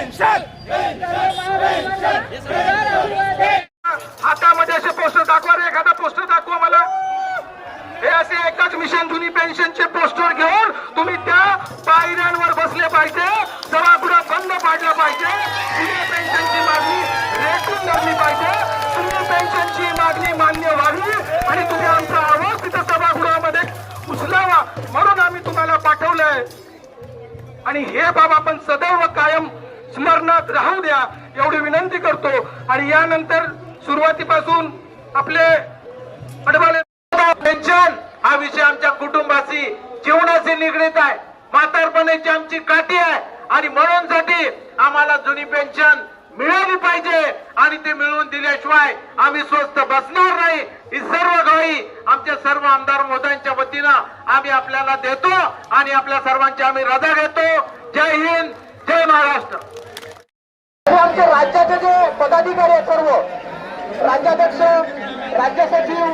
Pension! हातामध्ये असे poster दाखवा रे एखादा पोस्टर दाखवा मला. हे असे एकाच मिशन जुनी पेन्शनचे पोस्टर घेऊन तुम्ही त्या पायऱ्यांवर बसले पाहिजे. सभागृह बंद पाडलं पाहिजे. जुनी पेन्शनची मागणी रेटून धरली पाहिजे. जुनी पेन्शनची मागणी मान्य व्हावी आणि तुम्ही आमचा आवाज तिथं सभागृहामध्ये उचलावा. म्हणून आम्ही तुम्हाला पाठवलंय. आणि हे बाब आपण सदैव कायम स्मरणात राहू द्या एवढी विनंती करतो. आणि यानंतर सुरुवातीपासून आपले अडवाले पेन्शन हा विषय आमच्या कुटुंबाशी जीवनाशी निगडीत आहे. म्हातारपणाची आमची काठी आहे आणि म्हणून साठी आम्हाला जुनी पेन्शन मिळाली पाहिजे. आणि ते मिळवून दिल्याशिवाय आम्ही स्वस्त बसणार नाही. ही सर्व गाई आमच्या सर्व आमदार मोदयांच्या वतीनं आम्ही आपल्याला देतो आणि आपल्या सर्वांची आम्ही रजा घेतो. जय हिंद जय महाराष्ट्र. हे आमचे राज्याचे जे पदाधिकारी आहेत सर्व राज्याध्यक्ष राज्य सचिव